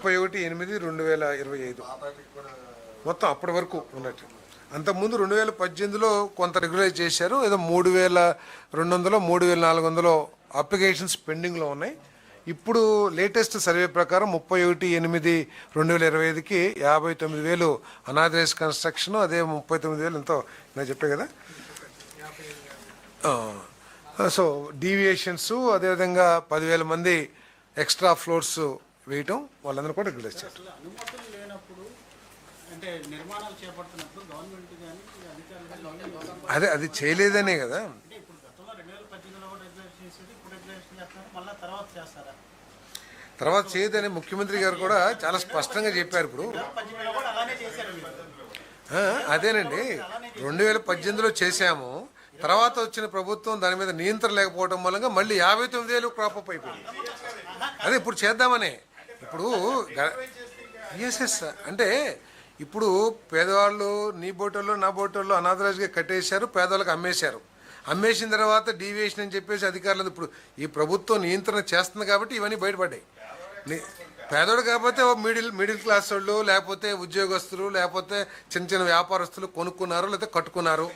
ముప్పై ఒకటి ఎనిమిది రెండు వేల ఇరవై ఐదు. మొత్తం అప్పటి వరకు ఉన్నట్టు. అంతకుముందు రెండు వేల పద్దెనిమిదిలో కొంత రెగ్యులైజ్ చేశారు ఏదో మూడు వేల రెండు వందలు మూడు వేల నాలుగు వందలు అప్లికేషన్స్ పెండింగ్లో ఉన్నాయి. ఇప్పుడు లేటెస్ట్ సర్వే ప్రకారం ముప్పై ఒకటి ఎనిమిది రెండు వేల ఇరవై ఐదుకి యాభై తొమ్మిది వేలు అనాథరైజ్ కన్స్ట్రక్షన్ అదే ముప్పై తొమ్మిది వేలు ఎంతో నేను చెప్పే కదా. సో డీవియేషన్స్ అదేవిధంగా పదివేల మంది ఎక్స్ట్రా ఫ్లోర్స్ వేయటం వాళ్ళందరూ కూడా రెగ్యులైజ్ చేస్తారు అదే అది చేయలేదనే కదా. తర్వాత చేయదని ముఖ్యమంత్రి గారు కూడా చాలా స్పష్టంగా చెప్పారు ఇప్పుడు. అదేనండి. రెండు వేల పద్దెనిమిదిలో చేశాము. తర్వాత వచ్చిన ప్రభుత్వం దాని మీద నియంత్రణ లేకపోవడం మూలంగా మళ్ళీ యాభై తొమ్మిది వేలు క్రాప్ అప్ అయిపోయింది. అదే ఇప్పుడు చేద్దామనే. ఇప్పుడు ఎస్ ఎస్ అంటే ఇప్పుడు పేదవాళ్ళు నీ బోటోళ్ళు నా బోటోళ్ళు అనాథరాజ్గా కట్టేశారు పేదవాళ్ళకి అమ్మేశారు. అమ్మేసిన తర్వాత డీవియేషన్ అని చెప్పేసి అధికారులు ఇప్పుడు ఈ ప్రభుత్వం నియంత్రణ చేస్తుంది కాబట్టి ఇవన్నీ బయటపడ్డాయి. పేదోడు కాకపోతే మిడిల్ మిడిల్ క్లాస్ వాళ్ళు లేకపోతే ఉద్యోగస్తులు లేకపోతే చిన్న చిన్న వ్యాపారస్తులు కొనుక్కున్నారు లేకపోతే కట్టుకున్నారు.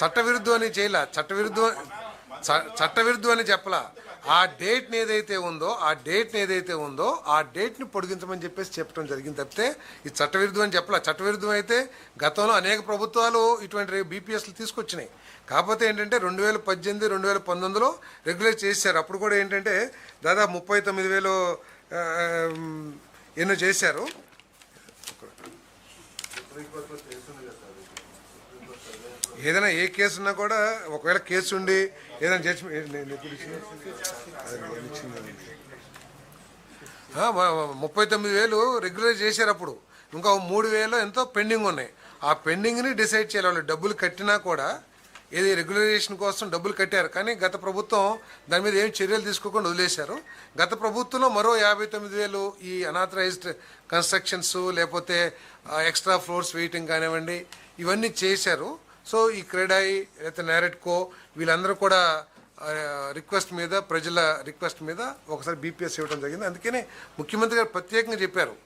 చట్టవిరుద్ధం అని చేయలే. చట్టవిరుద్ధం చ- చట్టవిరుద్ధం అని చెప్పలా. ఆ డేట్ని ఏదైతే ఉందో ఆ డేట్ని ఏదైతే ఉందో ఆ డేట్ని పొడిగించమని చెప్పేసి చెప్పడం జరిగింది తప్పితే ఇది చట్టవిరుద్ధం అని చెప్పలా. చట్టవిరుద్ధం అయితే గతంలో అనేక ప్రభుత్వాలు ఇటువంటి బీపీఎస్లు తీసుకొచ్చినాయి. కాకపోతే ఏంటంటే రెండు వేల పద్దెనిమిది రెండు వేల పంతొమ్మిదిలో రెగ్యులేట్ చేశారు. అప్పుడు కూడా ఏంటంటే దాదాపు ముప్పై తొమ్మిది వేలు ఎన్నో చేశారు. ఏదైనా ఏ కేసు ఉన్నా కూడా ఒకవేళ కేసు ఉండి ఏదైనా జడ్జిమెంట్ ముప్పై తొమ్మిది వేలు రెగ్యులర్ చేశారు అప్పుడు. ఇంకా మూడు వేలు ఎంతో పెండింగ్ ఉన్నాయి. ఆ పెండింగ్ని డిసైడ్ చేయాలి. వాళ్ళు డబ్బులు కట్టినా కూడా ఏది రెగ్యులరైజేషన్ కోసం డబ్బులు కట్టారు. కానీ గత ప్రభుత్వం దాని మీద ఏం చర్యలు తీసుకోకుండా వదిలేశారు. గత ప్రభుత్వంలో మరో యాభై తొమ్మిది వేలు ఈ అనాథరైజ్డ్ కన్స్ట్రక్షన్స్ లేకపోతే ఎక్స్ట్రా ఫ్లోర్స్ వేయటం కానివ్వండి ఇవన్నీ చేశారు. సో ఈ క్రెడాయి లేకపోతే నేరెట్కో వీళ్ళందరూ కూడా రిక్వెస్ట్ మీద ప్రజల రిక్వెస్ట్ మీద ఒకసారి బీపీఎస్ ఇవ్వడం జరిగింది. అందుకనే ముఖ్యమంత్రి గారు ప్రత్యేకంగా చెప్పారు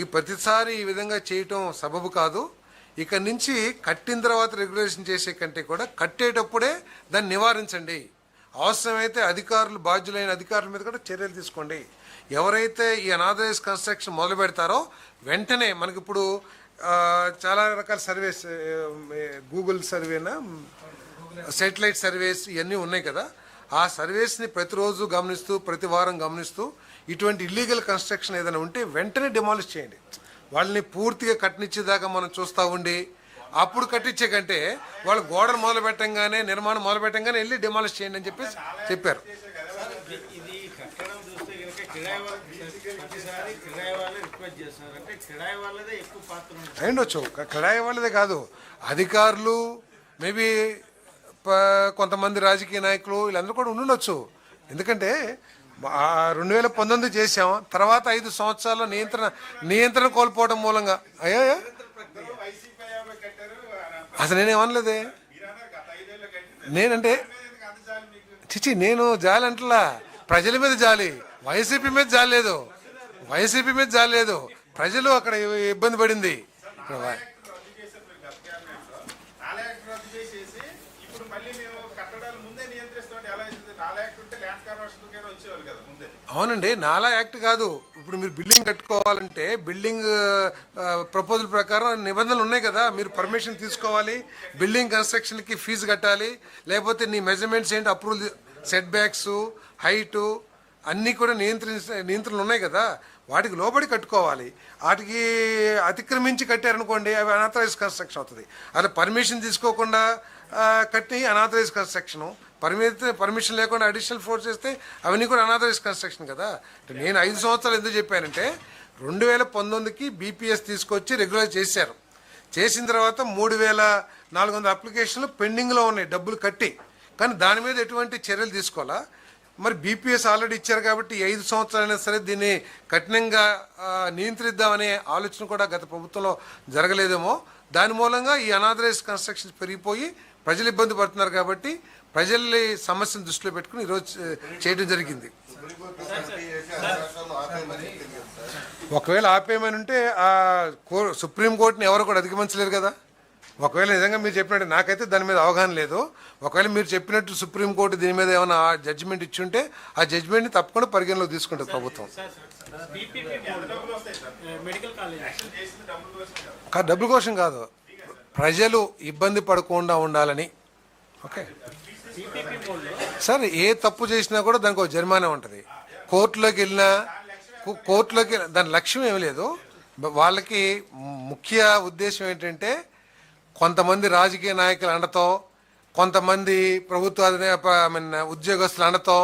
ఈ ప్రతిసారి ఈ విధంగా చేయటం సబబు కాదు. ఇక నుంచి కట్టిన తర్వాత రెగ్యులేషన్ చేసే కంటే కూడా కట్టేటప్పుడే దాన్ని నివారించండి. అవసరమైతే అధికారులు బాధ్యులైన అధికారుల మీద కూడా చర్యలు తీసుకోండి. ఎవరైతే ఈ అనాథరైజ్ కన్స్ట్రక్షన్ మొదలు పెడతారో వెంటనే మనకిప్పుడు చాలా రకాల సర్వేస్ గూగుల్ సర్వేనా? సెటిలైట్ సర్వేస్ ఇవన్నీ ఉన్నాయి కదా. ఆ సర్వేస్ని ప్రతిరోజు గమనిస్తూ ప్రతి వారం గమనిస్తూ ఇటువంటి ఇల్లీగల్ కన్స్ట్రక్షన్ ఏదైనా ఉంటే వెంటనే డిమాలిష్ చేయండి. వాళ్ళని పూర్తిగా కట్టినిచ్చేదాకా మనం చూస్తూ ఉండి అప్పుడు కట్టించే కంటే వాళ్ళు గోడలు మొదలు పెట్టంగానే నిర్మాణం మొదలు పెట్టంగానే వెళ్ళి డిమాలిష్ చేయండి అని చెప్పేసి చెప్పారు ఇది కట్టడం చూస్తే కనుక కిరాయి ప్రతిసారి కిరాయి వాళ్ళే రిక్వెస్ట్ అంటే కిరాయి వాళ్ళదే ఎక్కువ పాత్ర కడాయి వాళ్ళదే కాదు. అధికారులు మేబీ కొంతమంది రాజకీయ నాయకులు వీళ్ళందరూ కూడా ఉండొచ్చు ఎందుకంటే రెండు వేల పంతొమ్మిది చేసాం తర్వాత ఐదు సంవత్సరాల్లో నియంత్రణ నియంత్రణ కోల్పోవడం మూలంగా. అయ్యా అసలు నేనేమనలేదే నేనంటే చిచి నేను జాలి అంటలా. ప్రజల మీద జాలి. వైసీపీ మీద జాలేదు. వైసీపీ మీద జాలేదు. ప్రజలు అక్కడ ఇబ్బంది పడింది. అవునండి నాలా యాక్ట్ కాదు. ఇప్పుడు మీరు బిల్డింగ్ కట్టుకోవాలంటే బిల్డింగ్ ప్రపోజల్ ప్రకారం నిబంధనలు ఉన్నాయి కదా. మీరు పర్మిషన్ తీసుకోవాలి. బిల్డింగ్ కన్స్ట్రక్షన్కి ఫీజు కట్టాలి. లేకపోతే నీ మెజర్మెంట్స్ ఏంటి? అప్రూవల్ సెట్ బ్యాక్స్ హైటు అన్నీ కూడా నియంత్రించ నియంత్రణలు ఉన్నాయి కదా. వాటికి లోబడి కట్టుకోవాలి. వాటికి అతిక్రమించి కట్టారనుకోండి అవి అనాథరైజ్ కన్స్ట్రక్షన్ అవుతుంది. అలా పర్మిషన్ తీసుకోకుండా కట్టి అనాథరైజ్ కన్స్ట్రక్షను పర్మిషన్ పర్మిషన్ లేకుండా అడిషనల్ ఫోర్స్ చేస్తే అవన్నీ కూడా అనాథరైజ్ కన్స్ట్రక్షన్ కదా. నేను ఐదు సంవత్సరాలు ఎందుకు చెప్పానంటే రెండు వేల పంతొమ్మిదికి బీపీఎస్ తీసుకొచ్చి రెగ్యులర్ చేశారు. చేసిన తర్వాత మూడు వేల నాలుగు వందల అప్లికేషన్లు పెండింగ్లో ఉన్నాయి డబ్బులు కట్టి. కానీ దాని మీద ఎటువంటి చర్యలు తీసుకోవాలా? మరి బీపీఎస్ ఆల్రెడీ ఇచ్చారు కాబట్టి ఐదు సంవత్సరాలైనా సరే దీన్ని కఠినంగా నియంత్రిద్దామనే ఆలోచన కూడా గత ప్రభుత్వంలో జరగలేదేమో. దాని మూలంగా ఈ అనాథరైజ్ కన్స్ట్రక్షన్స్ పెరిగిపోయి ప్రజలు ఇబ్బంది పడుతున్నారు కాబట్టి ప్రజల్ని సమస్యను దృష్టిలో పెట్టుకుని ఈరోజు చేయడం జరిగింది. ఒకవేళ ఆపేయమని ఉంటే ఆ సుప్రీంకోర్టుని ఎవరు కూడా అధిగమించలేరు కదా. ఒకవేళ నిజంగా మీరు చెప్పినట్టు నాకైతే దాని మీద అవగాహన లేదు ఒకవేళ మీరు చెప్పినట్టు సుప్రీంకోర్టు దీని మీద ఏమైనా జడ్జిమెంట్ ఇచ్చుంటే ఆ జడ్జిమెంట్ని తప్పకుండా పరిగణలోకి తీసుకుంటుంది ప్రభుత్వం డబ్బులు కోసం కాదు కా- డబ్బుల కోసం కాదు ప్రజలు ఇబ్బంది పడకుండా ఉండాలని ఓకే సార్ ఏ తప్పు చేసినా కూడా దానికి ఒక జరిమానా ఉంటుంది కోర్టులోకి వెళ్ళినా కోర్టులోకి వెళ్ళినా- దాని లక్ష్యం ఏమి లేదు వాళ్ళకి ముఖ్య ఉద్దేశం ఏంటంటే కొంతమంది రాజకీయ నాయకుల అండతో కొంతమంది ప్రభుత్వ ఉద్యోగస్తుల అండతో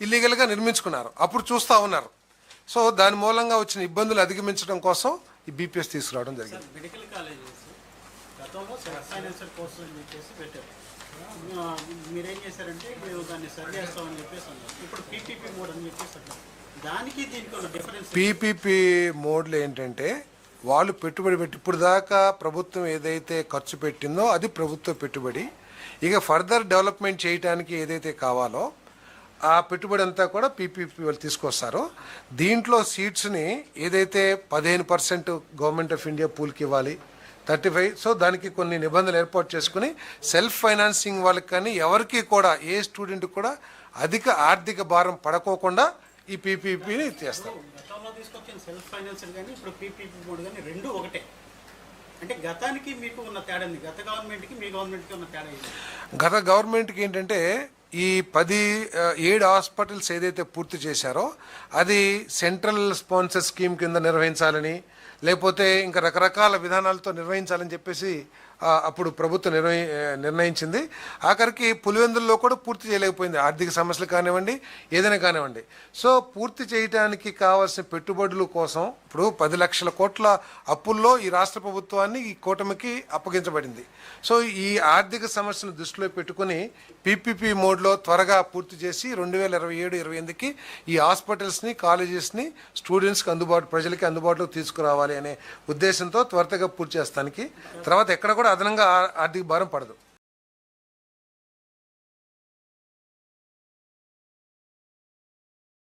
ఇల్లీగల్గా నిర్మించుకున్నారు. అప్పుడు చూస్తూ ఉన్నారు. సో దాని మూలంగా వచ్చిన ఇబ్బందులు అధిగమించడం కోసం ఈ బీపీఎస్ తీసుకురావడం జరిగింది. సార్ మెడికల్ కాలేజెస్ గతంలో సెల్ఫ్ ఫైనాన్షియల్ కోర్సు అని చెప్పేసి పెట్టారు. ఆ, మీరేం చేశారంటే మీరు దాన్ని సరి చేస్తామని చెప్పేసి అన్నారు. ఇప్పుడు పీపీపీ మోడ్ అని చెప్పేసి అన్నారు. దానికి దీనికి ఉన్న డిఫరెన్స్ పీపీపీ మోడ్లు ఏంటంటే వాళ్ళు పెట్టుబడి పెట్టి ఇప్పుడు దాకా ప్రభుత్వం ఏదైతే ఖర్చు పెట్టిందో అది ప్రభుత్వ పెట్టుబడి. ఇక ఫర్దర్ డెవలప్మెంట్ చేయడానికి ఏదైతే కావాలో ఆ పెట్టుబడి అంతా కూడా పీపీపీ వాళ్ళు తీసుకొస్తారు. దీంట్లో సీట్స్ని ఏదైతే పదిహేను పర్సెంట్ గవర్నమెంట్ ఆఫ్ ఇండియా పూల్కి ఇవ్వాలి థర్టీ ఫైవ్ సో దానికి కొన్ని నిబంధనలు ఏర్పాటు చేసుకుని సెల్ఫ్ ఫైనాన్సింగ్ వాళ్ళకి కానీ ఎవరికి కూడా ఏ స్టూడెంట్ కూడా అధిక ఆర్థిక భారం పడకోకుండా ఈ పీపీపీని చేస్తారు గతంలో తీసుకొచ్చిన సెల్ఫ్ ఫైనాన్షియల్ కానీ ఇప్పుడు పీపీపీ మోడ్ కానీ రెండు ఒకటే. అంటే గతానికి మీకు ఉన్న తేడా గత గవర్నమెంట్కి మీ గవర్నమెంట్కి ఉన్న తేడా గత గవర్నమెంట్కి ఏంటంటే ఈ పది ఏడు హాస్పిటల్స్ ఏదైతే పూర్తి చేశారో అది సెంట్రల్ స్పాన్సర్ స్కీమ్ కింద నిర్వహించాలని లేకపోతే ఇంకా రకరకాల విధానాలతో నిర్వహించాలని చెప్పేసి అప్పుడు ప్రభుత్వం నిర్వహి నిర్ణయించింది. ఆఖరికి పులివెందుల్లో కూడా పూర్తి చేయలేకపోయింది. ఆర్థిక సమస్యలు కానివ్వండి ఏదైనా కానివ్వండి. సో పూర్తి చేయడానికి కావాల్సిన పెట్టుబడుల కోసం ఇప్పుడు పది లక్షల కోట్ల అప్పుల్లో ఈ రాష్ట్ర ప్రభుత్వాన్ని ఈ కూటమికి అప్పగించబడింది. సో ఈ ఆర్థిక సమస్యను దృష్టిలో పెట్టుకుని పీపీపీ మోడ్లో త్వరగా పూర్తి చేసి రెండు వేల ఇరవై ఏడు ఇరవై ఎనిమిదికి ఈ హాస్పిటల్స్ని కాలేజెస్ని స్టూడెంట్స్కి అందుబాటు ప్రజలకి అందుబాటులోకి తీసుకురావాలి. అనే ఉద్దేశంతో త్వరతగా పూర్తి చేస్తానికి. తర్వాత ఎక్కడ కూడా అదనంగా ఆర్థిక భారం పడదు.